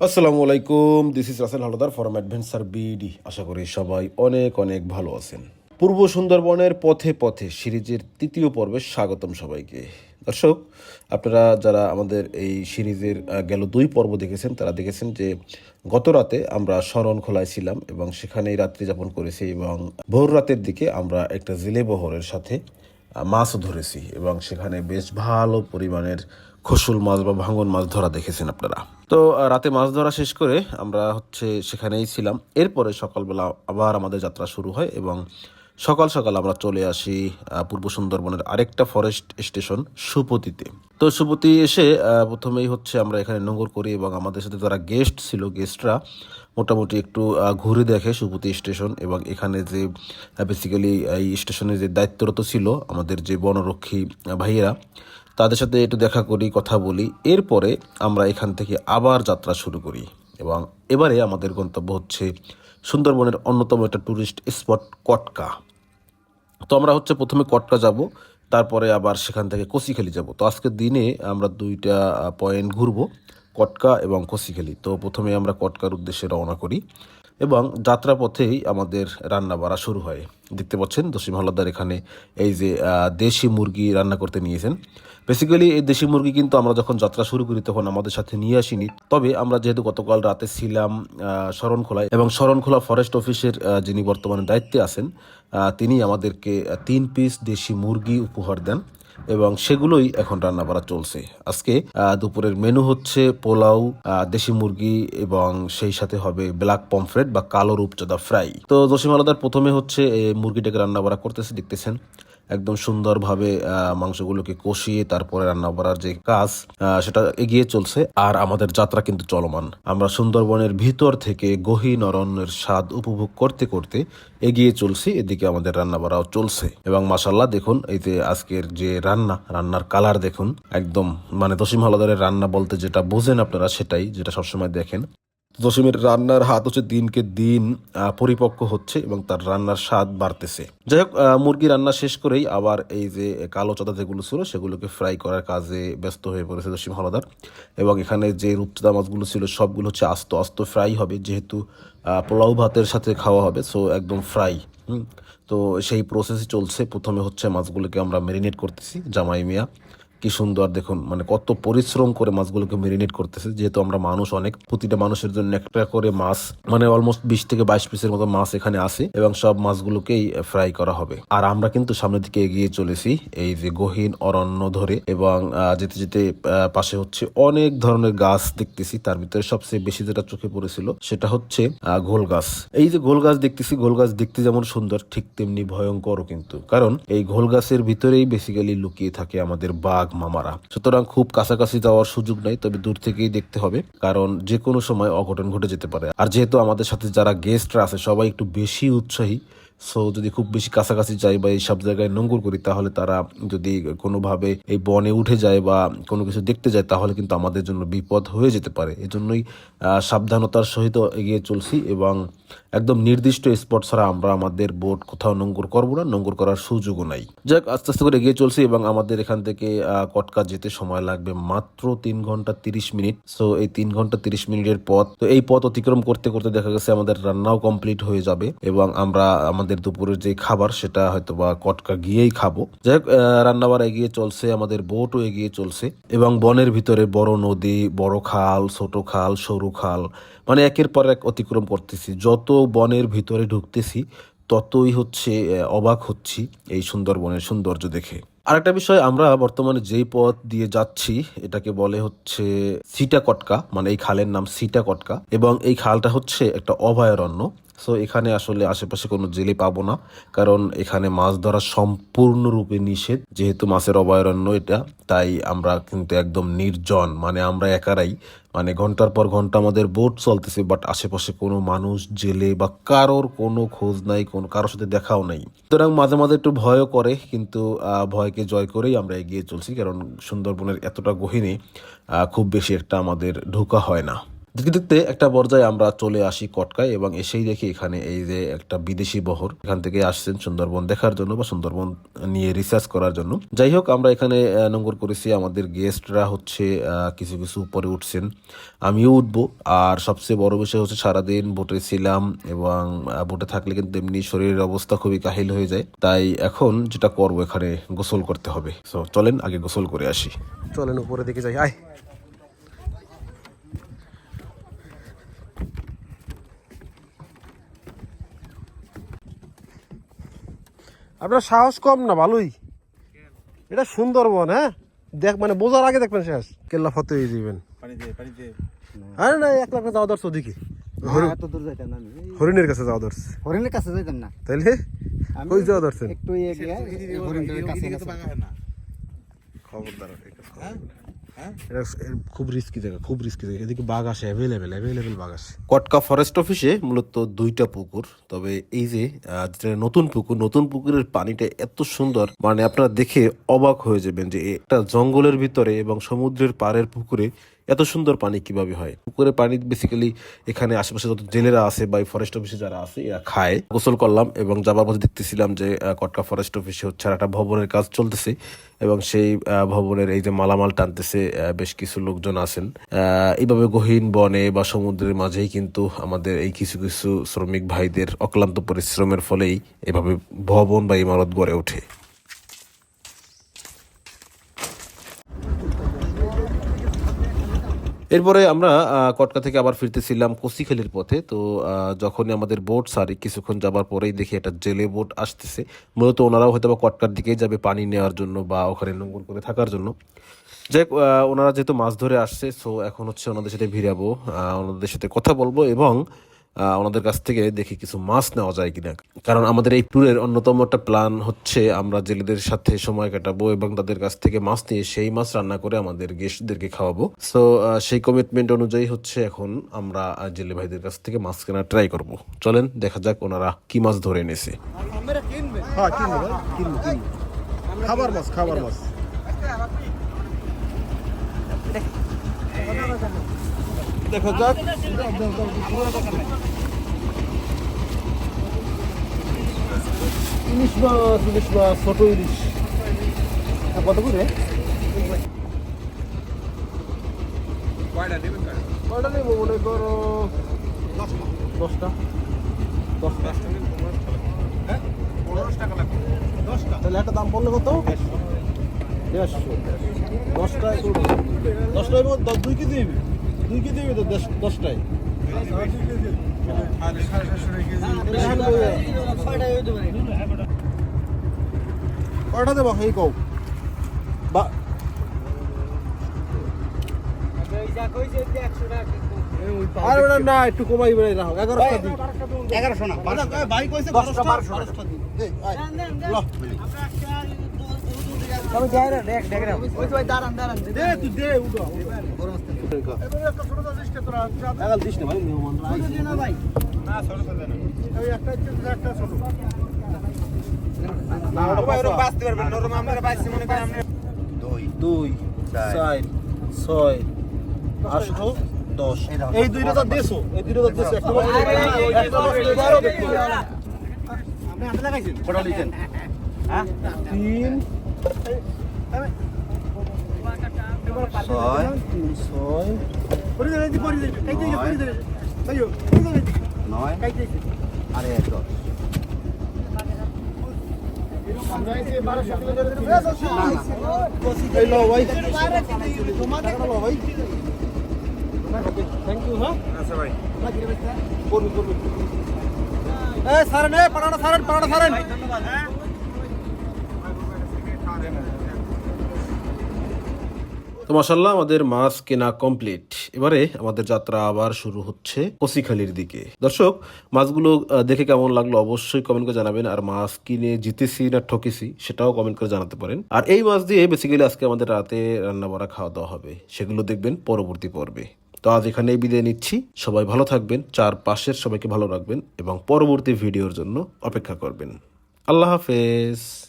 আসসালামু আলাইকুম this is Rasel Haldar from adventure BD আশা করি সবাই অনেক অনেক ভালো আছেন। পূর্ব সুন্দরবনের পথে পথে সিরিজের তৃতীয় পর্বে স্বাগতম সবাইকে। দর্শক, আপনারা যারা আমাদের এই সিরিজের গেল দুই পর্ব দেখেছেন, তারা দেখেছেন যে গত রাতে আমরা শরণখোলায় ছিলাম এবং সেখানেই রাত্রি যাপন করেছি এবং ভোর রাতের দিকে আমরা একটা জেলে বহরের সাথে মাছ ধরেছি এবং সেখানে বেশ ভালো পরিমাণের খসুল মাছ বা ভাঙন মাছ ধরা দেখেছেন আপনারা। তো রাতে মাছ ধরা শেষ করে আমরা হচ্ছে সেখানেই ছিলাম। এরপরে সকালবেলা আবার আমাদের যাত্রা শুরু হয় এবং সকাল সকাল আমরা চলে আসি পূর্ব সুন্দরবনের আরেকটা ফরেস্ট স্টেশন সুপতিতে। তো, সুপতি এসে প্রথমেই হচ্ছে আমরা এখানে নোংর করি এবং আমাদের সাথে যারা গেস্ট ছিল গেস্টরা মোটামুটি একটু ঘুরে দেখে সুপতি স্টেশন এবং এখানে যে বেসিক্যালি এই স্টেশনে যে দায়িত্বরত ছিল আমাদের যে বনরক্ষী ভাইয়েরা তাদের সাথে একটু দেখা করি, কথা বলি। এরপরে আমরা এখান থেকে আবার যাত্রা শুরু করি এবং এবারে আমাদের গন্তব্য হচ্ছে সুন্দরবনের অন্যতম একটা ট্যুরিস্ট স্পট কটকা। তো আমরা হচ্ছে প্রথমে কটকা যাব, তারপরে আবার সেখান থেকে কসিখালি যাব। তো আজকের দিনে আমরা দুইটা পয়েন্ট ঘুরবো, কটকা এবং কসিখালি। তো প্রথমে আমরা কটকার উদ্দেশ্যে রওনা করি এবং যাত্রাপথেই আমাদের রান্না বাড়া শুরু হয়। দেখতে পাচ্ছেন, দশিম হলাদার এখানে এই যে দেশি মুরগি রান্না করতে নিয়েছেন। বেসিক্যালি এই দেশি মুরগি কিন্তু আমরা যখন যাত্রা শুরু করি তখন আমাদের সাথে নিয়ে আসিনি। তবে আমরা যেহেতু গতকাল রাতে ছিলাম শরণখোলায় এবং শরণখোলা ফরেস্ট অফিসের যিনি বর্তমানে দায়িত্বে আছেন তিনি আমাদেরকে তিন পিস দেশি মুরগি উপহার দেন এবং সেগুলোই এখন রান্না করা চলছে। আজকে দুপুরের মেনু হচ্ছে পোলাও দেশি মুরগি এবং সেই সাথে হবে ব্ল্যাক পমফ্রেট বা কালো রূপচাঁদা ফ্রাই তো জসিম আলাদার প্রথমে হচ্ছে মুরগিটাকে রান্না বাড়া করতেছে, দেখতেছেন। একদম সুন্দরভাবে মাংসগুলোকে কষিয়ে তারপরে রান্না করার যে কাজ সেটা এগিয়ে চলছে। আর আমাদের যাত্রা কিন্তু চলমান। আমরা সুন্দরবনের ভিতর থেকে গহীন অরণ্যের স্বাদ উপভোগ করতে করতে এগিয়ে চলছি। এদিকে আমাদের রান্না বাড়াও চলছে। এবং মাসাল্লাহ দেখুন, এই যে আজকের যে রান্না, রান্নার কালার দেখুন, একদম মানে দশিম হালাদারের রান্না বলতে যেটা বোঝেন আপনারা সেটাই, যেটা সবসময় দেখেন। জসিমের রান্নার হাত হচ্ছে দিনকে দিন পরিপক্ক হচ্ছে এবং তার রান্নার স্বাদ বাড়তেছে। যাই হোক মুরগি রান্না শেষ করেই আবার এই যে কালো চাদা যেগুলো ছিল, সেগুলোকে ফ্রাই করার কাজে ব্যস্ত হয়ে পড়েছে জসিম হলাদার। এবং এখানে যে রূপচাঁদা মাছগুলো ছিল, সবগুলো হচ্ছে আস্ত আস্ত ফ্রাই হবে, যেহেতু পোলাও ভাতের সাথে খাওয়া হবে সো একদম ফ্রাই। তো সেই প্রসেসই চলছে। প্রথমে হচ্ছে মাছগুলোকে আমরা ম্যারিনেট করতেছি, জামাই মিয়া। কি সুন্দর দেখুন মানে কত পরিশ্রম করে মাছগুলোকে মেরিনেট করতেছে। যেহেতু আমরা মানুষ অনেক, প্রতিটা মানুষের জন্য একটা করে মাছ মানে অলমোস্ট বিশ থেকে বাইশ পিসের মতো মাছ এখানে আছে এবং সব মাছগুলোকেই ফ্রাই করা হবে। আর আমরা কিন্তু সামনের দিকে এগিয়ে চলেছি, এই যে গহীন অরণ্য ধরে এবং যেতে যেতে পাশে হচ্ছে অনেক ধরনের গাছ দেখতেছি। তার ভিতরে সবচেয়ে বেশি যেটা চোখে পড়েছিল সেটা হচ্ছে গোল গাছ। এই যে গোল গাছ দেখতেছি, গোল গাছ দেখতে যেমন সুন্দর, ঠিক তেমনি ভয়ঙ্করও কিন্তু। কারণ এই গোল গাছের ভিতরেই বেসিক্যালি লুকিয়ে থাকে আমাদের বাঘ মামারা। সুতরাং খুব কাছাকাছি যাওয়ার সুযোগ নাই, তবে দূর থেকেই দেখতে হবে, কারণ যে কোনো সময় অঘটন ঘটে যেতে পারে। আর যেহেতু আমাদের সাথে যারা গেস্টরা আছে, সবাই একটু বেশি উৎসাহী সো যদি খুব বেশি কাছাকাছি যাই বা এই সব জায়গায় নোংর করি, তাহলে তারা যদি কোনোভাবে এই বনে উঠে যায় বা কোনো কিছু দেখতে যায়, তাহলে কিন্তু আমাদের জন্য বিপদ হয়ে যেতে পারে। এজন্যই সাবধানতার সহিত এগিয়ে চলছি এবং একদম নির্দিষ্ট স্পট ছাড়া আমরা আমাদের বোট কোথাও নোংর করব না নোংর করার সুযোগও নাই। যাক, আস্তে আস্তে করে এগিয়ে চলছি এবং আমাদের এখান থেকে কটকা যেতে সময় লাগবে মাত্র তিন ঘণ্টা তিরিশ মিনিট। সো এই তিন ঘণ্টা তিরিশ মিনিটের পথ, তো এই পথ অতিক্রম করতে করতে দেখা গেছে আমাদের রান্নাও কমপ্লিট হয়ে যাবে এবং আমরা আমাদের দুপুরের যে খাবার সেটা হয়তো বা কটকা গিয়েই খাব। যাই হোক রান্নাবার এগিয়ে চলছে, আমাদের বোটও এগিয়ে চলছে। এবং বনের ভিতরে বড় নদী, বড় খাল, ছোট খাল, সরু খাল মানে একের পর এক অতিক্রম করতেছি। যত বনের ভিতরে ঢুকতেছি, ততই হচ্ছে অবাক হচ্ছি এই সুন্দরবনের সৌন্দর্য দেখে। আরেকটা বিষয়, আমরা বর্তমানে যেই পথ দিয়ে যাচ্ছি, এটাকে বলে হচ্ছে সিটা কটকা মানে এই খালের নাম সিটা কটকা। এবং এই খালটা হচ্ছে একটা অভয়ারণ্য। সো এখানে আসলে আশেপাশে কোনো জেলে পাবো না। কারণ এখানে মাছ ধরা সম্পূর্ণরূপে নিষেধ। যেহেতু মাছের অভয়ারণ্য এটা, তাই আমরা কিন্তু একদম নির্জন মানে আমরা একারাই। মানে ঘণ্টার পর ঘণ্টা আমাদের বোট চলতেছে বাট আশেপাশে কোনো মানুষ, জেলে বা কারোর কোনো খোঁজ নাই, কোনো কারোর সাথে দেখাও নাই। সুতরাং মাঝে মাঝে একটু ভয়ও করে, কিন্তু ভয়কে জয় করেই আমরা এগিয়ে চলছি, কারণ সুন্দরবনের এতটা গহীনে খুব বেশি একটা আমাদের ঢোকা হয় না। দেখতে দেখতে একটা পর্যায়ে আমরা চলে আসি কটকায় এবং এসেই দেখি এখানে এই যে একটা বিদেশি বহর। এখান থেকে আসছেন সুন্দরবন দেখার জন্য বা সুন্দরবন নিয়ে রিসার্চ করার জন্য। যাই হোক, আমরা এখানে নোঙ্গর করেছি। আমাদের গেস্টরা হচ্ছে কিছু কিছু উপরে উঠছেন। আমিও উঠবো। আর সবচেয়ে বড় বিষয় হচ্ছে সারাদিন বোটে ছিলাম এবং বোটে থাকলে কিন্তু এমনি শরীরের অবস্থা খুবই কাহিল হয়ে যায়। তাই এখন যেটা করব এখানে গোসল করতে হবে। সো চলেন আগে গোসল করে আসি। চলেন উপরে দিকে যাই। আয়। আপনার সাহস কম না ভালোই এটা সুন্দরবন হ্যাঁ দেখ মানে বোঝার আগে দেখবেন শেষ কেল্লা ফতে হয়ে যাবেন আরে না এক লাখ যাওয়া ধরছো ওদিকে হরি- এত দূর যাইতাম না আমি এই হরিণের কাছে যাওয়া ধরছে হরিণের কাছে যাইতাম না তাইলে কই যাওয়া ধরছেন একটু খবরদার এটা খুব রিস্কি জায়গা খুব রিস্কি জায়গা। এদিকে বাঘ আসে অ্যাভেলেবেল অ্যাভেলেবেল বাঘ আসে। কটকা ফরেস্ট অফিসে মূলত দুইটা পুকুর তবে এই যে আহ, যেটা নতুন পুকুর নতুন পুকুরের পানিটা এত সুন্দর মানে আপনারা দেখে অবাক হয়ে যাবেন যে একটা জঙ্গলের ভিতরে এবং সমুদ্রের পাড়ের পুকুরে এত সুন্দর পানি কীভাবে হয়? পুকুরের পানি বেসিক্যালি এখানে আশেপাশে যত জেলেরা আছে বা ফরেস্ট অফিসে যারা আছে, এরা খায়। গোসল করলাম এবং যাবার পথে দেখতেছিলাম যে কটকা ফরেস্ট অফিসে হচ্ছে একটা ভবনের কাজ চলতেছে এবং সেই ভবনের এই যে মালামাল টানতেছে বেশ কিছু লোকজন আছেন। এইভাবে গহীন বনে বা সমুদ্রের মাঝেই কিন্তু আমাদের এই কিছু কিছু শ্রমিক ভাইদের অক্লান্ত পরিশ্রমের ফলেই এভাবে ভবন বা ইমারত গড়ে ওঠে। এরপরে আমরা কটকা থেকে আবার ফিরতেছিলাম কসিখালির পথে। তো যখনই আমাদের বোট সারি কিছুক্ষণ যাবার পরেই দেখি একটা জেলে বোট আসতেছে। মূলত ওনারাও হয়তো বা কটকার দিকেই যাবে পানি নেওয়ার জন্য বা ওখানে নোংর করে থাকার জন্য। যাই হোক, ওনারা যেহেতু মাছ ধরে আসছে সো এখন হচ্ছে ওনাদের সাথে ভিড়াবো ওনাদের সাথে কথা বলব এবং ওনাদের কাছ থেকে দেখি কিছু মাছ নেওয়া যায় কিনা। কারণ আমাদের এই ট্যুরের অন্যতম একটা প্ল্যান হচ্ছে আমরা জেলেদের সাথে সময় কাটাবো এবং তাদের কাছ থেকে মাছ নিয়ে সেই মাছ রান্না করে আমাদের গেস্টদেরকে খাওয়াবো। সো সেই কমিটমেন্ট অনুযায়ী হচ্ছে এখন আমরা জেলে ভাইদের কাছ থেকে মাছ কেনা ট্রাই করব। চলেন, দেখা যাক ওনারা কি মাছ ধরে এনেছে। হ্যাঁ খাবার মাছ খাবার মাছ। দেখা যাক। ইলিশ মাছ ইলিশ মাছ ছোট ইলিশ। কত করে? কয়টা নেব? মনে করো দশটা। দশটা। তাহলে একটা দাম বললে কত? দেড়শো। দশটায় দশটায় দুই কেজি দিবি দুই কেজি দিবি তো দশ- দশটায় কয়টা দেবো এই কও বা আরে ওটা না একটু কমাই বেড়াই রাখো এগারোটা দিই এগারোশো না ভাই কইছে বারোশো বারোশো। দে। দে তুই দে উঠো এগাল দিস না ভাই মেহমানরা আইছে। ওই একটা ইচ্ছে দিলে একটা ছোট। না, ওটা পাঁচটা। দুই চার ছয় আষ্ট দশ এই দুইটা তো দেশো এই দুইটা তো দেশো একটা। তিন ছয়। ছয় নয়। আর এক দশ। ভাই। ভাই থ্যাংক ইউ হ্যাঁ করবি করবি এ সারেন এ পাড়াটা সারেন পাড়াটা সারেন। তো মাসাল্লাহ আমাদের মাছ কেনা কমপ্লিট এবারে আমাদের যাত্রা আবার শুরু হচ্ছে কসিখালির দিকে। দর্শক, মাছগুলো দেখে কেমন লাগল অবশ্যই কমেন্ট করে জানাবেন। আর মাছ কিনে জিতেছি না ঠকেছি, সেটাও কমেন্ট করে জানাতে পারেন। আর এই মাছ দিয়ে বেসিক্যালি আজকে আমাদের রাতে রান্না বাড়া খাওয়া দাওয়া হবে। সেগুলো দেখবেন পরবর্তী পর্বে। তো আজ এখানেই বিদায় নিচ্ছি। সবাই ভালো থাকবেন চার পাশের সবাইকে ভালো রাখবেন এবং পরবর্তী ভিডিওর জন্য অপেক্ষা করবেন। আল্লাহ হাফেজ।